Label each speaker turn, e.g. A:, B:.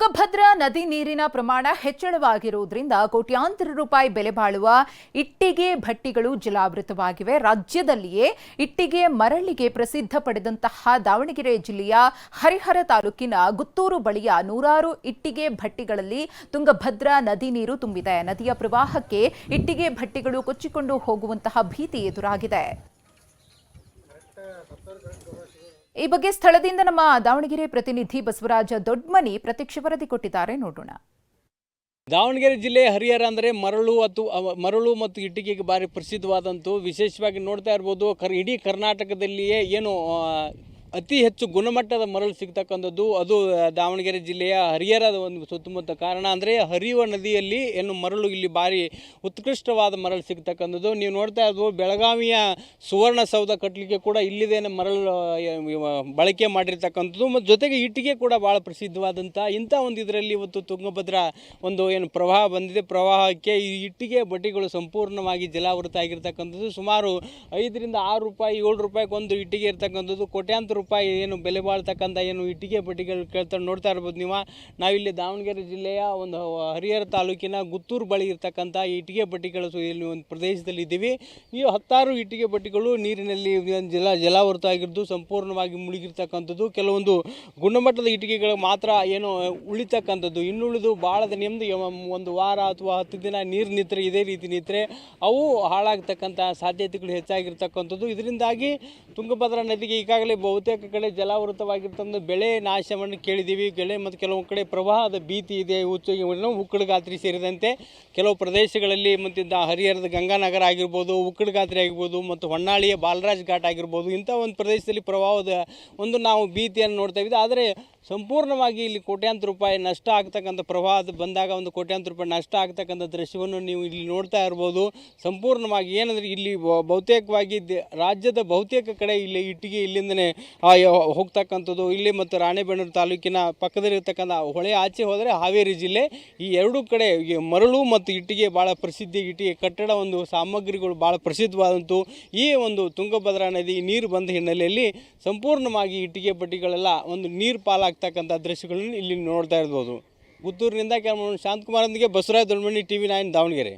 A: ತುಂಗಭದ್ರಾ ನದಿ ನೀರಿನ ಪ್ರಮಾಣ ಹೆಚ್ಚಳವಾಗಿರುವುದರಿಂದ ಕೋಟ್ಯಾಂತರ ರೂಪಾಯಿ ಬೆಲೆ ಬಾಳುವ ಇಟ್ಟಿಗೆ ಭಟ್ಟಿಗಳು ಜಲಾವೃತವಾಗಿವೆ. ರಾಜ್ಯದಲ್ಲಿಯೇ ಇಟ್ಟಿಗೆ ಮರಳಿಗೆ ಪ್ರಸಿದ್ಧ ಪಡೆದಂತಹ ದಾವಣಗೆರೆ ಜಿಲ್ಲೆಯ ಹರಿಹರ ತಾಲೂಕಿನ ಗುತ್ತೂರು ಬಳಿಯ ನೂರಾರು ಇಟ್ಟಿಗೆ ಭಟ್ಟಿಗಳಲ್ಲಿ ತುಂಗಭದ್ರಾ ನದಿ ನೀರು ತುಂಬಿದೆ. ನದಿಯ ಪ್ರವಾಹಕ್ಕೆ ಇಟ್ಟಿಗೆ ಭಟ್ಟಿಗಳು ಕೊಚ್ಚಿಕೊಂಡು ಹೋಗುವಂತಹ ಭೀತಿ ಎದುರಾಗಿದೆ. ಈ ಬಗ್ಗೆ ಸ್ಥಳದಿಂದ ನಮ್ಮ ದಾವಣಗೆರೆ ಪ್ರತಿನಿಧಿ ಬಸವರಾಜ ದೊಡ್ಮನಿ ಪ್ರತ್ಯಕ್ಷ ವರದಿ ಕೊಟ್ಟಿದ್ದಾರೆ. ನೋಡೋಣ.
B: ದಾವಣಗೆರೆ ಜಿಲ್ಲೆ ಹರಿಹರ ಅಂದರೆ ಮರಳು ಮತ್ತು ಮರಳು ಮತ್ತು ಇಟ್ಟಿಗೆಗೆ ಭಾರಿ ಪ್ರಸಿದ್ಧವಾದಂಥ ವಿಶೇಷವಾಗಿ ನೋಡ್ತಾ ಇರ್ಬೋದು, ಕರ್, ಇಡೀ ಕರ್ನಾಟಕದಲ್ಲಿಯೇ ಏನು ಅತಿ ಹೆಚ್ಚು ಗುಣಮಟ್ಟದ ಮರಳು ಸಿಗ್ತಕ್ಕಂಥದ್ದು ಅದು ದಾವಣಗೆರೆ ಜಿಲ್ಲೆಯ ಹರಿಹರದ ಒಂದು ಸುತ್ತಮುತ್ತ ಕಾರಣ. ಅಂದರೆ ಹರಿಯುವ ನದಿಯಲ್ಲಿ ಏನು ಮರಳು ಇಲ್ಲಿ ಭಾರಿ ಉತ್ಕೃಷ್ಟವಾದ ಮರಳು ಸಿಗ್ತಕ್ಕಂಥದ್ದು. ನೀವು ನೋಡ್ತಾ ಇರ್ಬೋದು, ಬೆಳಗಾವಿಯ ಸುವರ್ಣಸೌಧ ಕಟ್ಟಲಿಕ್ಕೆ ಕೂಡ ಇಲ್ಲಿದೇನೆ ಮರಳು ಬಳಕೆ ಮಾಡಿರ್ತಕ್ಕಂಥದ್ದು. ಮತ್ತು ಜೊತೆಗೆ ಇಟ್ಟಿಗೆ ಕೂಡ ಭಾಳ ಪ್ರಸಿದ್ಧವಾದಂಥ ಇಂಥ ಒಂದು ಇದರಲ್ಲಿ ಇವತ್ತು ತುಂಗಭದ್ರಾ ಒಂದು ಏನು ಪ್ರವಾಹ ಬಂದಿದೆ. ಪ್ರವಾಹಕ್ಕೆ ಈ ಇಟ್ಟಿಗೆ ಬಡ್ಡಿಗಳು ಸಂಪೂರ್ಣವಾಗಿ ಜಲಾವೃತ ಆಗಿರ್ತಕ್ಕಂಥದ್ದು ಸುಮಾರು ಐದರಿಂದ ಆರು ರೂಪಾಯಿ, ಏಳು ರೂಪಾಯಿಗೆ ಒಂದು ಇಟ್ಟಿಗೆ ಇರ್ತಕ್ಕಂಥದ್ದು. ಕೋಟ್ಯಾಂತರ ರೂಪಾಯಿ ಏನು ಬೆಲೆ ಬಾಳ್ತಕ್ಕಂಥ ಏನು ಇಟ್ಟಿಗೆ ಪಟ್ಟಿಗಳು ಕೇಳ್ತಾರೆ ನೋಡ್ತಾ ಇರ್ಬೋದು ನೀವು. ನಾವಿಲ್ಲಿ ದಾವಣಗೆರೆ ಜಿಲ್ಲೆಯ ಒಂದು ಹರಿಹರ ತಾಲೂಕಿನ ಗುತ್ತೂರು ಬಳಿ ಇರ್ತಕ್ಕಂಥ ಇಟ್ಟಿಗೆ ಪಟ್ಟಿಗಳ ಇಲ್ಲಿ ಒಂದು ಪ್ರದೇಶದಲ್ಲಿ ಇದ್ದೀವಿ. ಈ ಹತ್ತಾರು ಇಟ್ಟಿಗೆ ಪಟ್ಟಿಗಳು ನೀರಿನಲ್ಲಿ ಜಲ ಜಲಾವೃತ ಆಗಿದ್ದು ಸಂಪೂರ್ಣವಾಗಿ ಮುಳುಗಿರ್ತಕ್ಕಂಥದ್ದು. ಕೆಲವೊಂದು ಗುಣಮಟ್ಟದ ಇಟ್ಟಿಗೆಗಳು ಮಾತ್ರ ಏನು ಉಳಿತಕ್ಕಂಥದ್ದು. ಇನ್ನುಳಿದು ಭಾಳದ ನೆಮ್ಮದಿ ಒಂದು ವಾರ ಅಥವಾ ಹತ್ತು ದಿನ ನೀರು ನಿಂತರೆ ಇದೇ ರೀತಿ ನಿಂತರೆ ಅವು ಹಾಳಾಗ್ತಕ್ಕಂಥ ಸಾಧ್ಯತೆಗಳು ಹೆಚ್ಚಾಗಿರ್ತಕ್ಕಂಥದ್ದು. ಇದರಿಂದಾಗಿ ತುಂಗಭದ್ರಾ ನದಿಗೆ ಈಗಾಗಲೇ ಬಹುತೇಕ ಕಡೆ ಜಲಾವೃತವಾಗಿರ್ತಂದು ಬೆಳೆ ನಾಶವನ್ನು ಕೇಳಿದ್ದೀವಿ. ಬೆಳೆ ಮತ್ತು ಕೆಲವು ಕಡೆ ಪ್ರವಾಹದ ಭೀತಿ ಇದೆ. ಉಚ್ಚ ಉಕ್ಕಡಗಾತ್ರಿ ಸೇರಿದಂತೆ ಕೆಲವು ಪ್ರದೇಶಗಳಲ್ಲಿ ಮತ್ತು ಹರಿಹರದ ಗಂಗಾನಗರ ಆಗಿರ್ಬೋದು ಉಕ್ಕಡಗಾತ್ರಿ ಆಗಿರ್ಬೋದು ಮತ್ತು ಹೊನ್ನಾಳಿಯ ಬಾಲರಾಜ್ ಘಾಟ್ ಆಗಿರ್ಬೋದು ಇಂಥ ಒಂದು ಪ್ರದೇಶದಲ್ಲಿ ಪ್ರವಾಹದ ಒಂದು ನಾವು ಭೀತಿಯನ್ನು ನೋಡ್ತಾ ಇದ್ದೀವಿ ಆದರೆ ಸಂಪೂರ್ಣವಾಗಿ ಇಲ್ಲಿ ಕೋಟ್ಯಾಂತರ ರೂಪಾಯಿ ನಷ್ಟ ಆಗ್ತಕ್ಕಂಥ ಪ್ರವಾಹ ಬಂದಾಗ ಒಂದು ಕೋಟ್ಯಾಂತರ ರೂಪಾಯಿ ನಷ್ಟ ಆಗ್ತಕ್ಕಂಥ ದೃಶ್ಯವನ್ನು ನೀವು ಇಲ್ಲಿ ನೋಡ್ತಾ ಇರ್ಬೋದು. ಸಂಪೂರ್ಣವಾಗಿ ಏನಂದರೆ ಇಲ್ಲಿ ಬಹುತೇಕವಾಗಿ ರಾಜ್ಯದ ಬಹುತೇಕ ಕಡೆ ಇಲ್ಲಿ ಇಟ್ಟಿಗೆ ಇಲ್ಲಿಂದನೇ ಹೋಗ್ತಕ್ಕಂಥದ್ದು. ಇಲ್ಲಿ ಮತ್ತು ರಾಣೆಬೆನ್ನೂರು ತಾಲೂಕಿನ ಪಕ್ಕದಲ್ಲಿರ್ತಕ್ಕಂಥ ಹೊಳೆ ಆಚೆ ಹೋದರೆ ಹಾವೇರಿ ಜಿಲ್ಲೆ. ಈ ಎರಡೂ ಕಡೆ ಮರಳು ಮತ್ತು ಇಟ್ಟಿಗೆ ಭಾಳ ಪ್ರಸಿದ್ಧಿ. ಇಟ್ಟಿಗೆ ಕಟ್ಟಡ ಒಂದು ಸಾಮಗ್ರಿಗಳು ಭಾಳ ಪ್ರಸಿದ್ಧವಾದಂತು ಈ ಒಂದು ತುಂಗಭದ್ರಾ ನದಿ ನೀರು ಬಂದ ಹಿನ್ನೆಲೆಯಲ್ಲಿ ಸಂಪೂರ್ಣವಾಗಿ ಇಟ್ಟಿಗೆ ಬಟ್ಟಿಗಳೆಲ್ಲ ಒಂದು ನೀರು ಪಾಲಾಗ್ತಕ್ಕಂಥ ದೃಶ್ಯಗಳನ್ನು ಇಲ್ಲಿ ನೋಡ್ತಾ ಇರ್ಬೋದು. ಪುತ್ತೂರಿನಿಂದ ಕೆಲವು ಶಾಂತಕುಮಾರೊಂದಿಗೆ Basavaraja Doddamani T V nine Davanagere.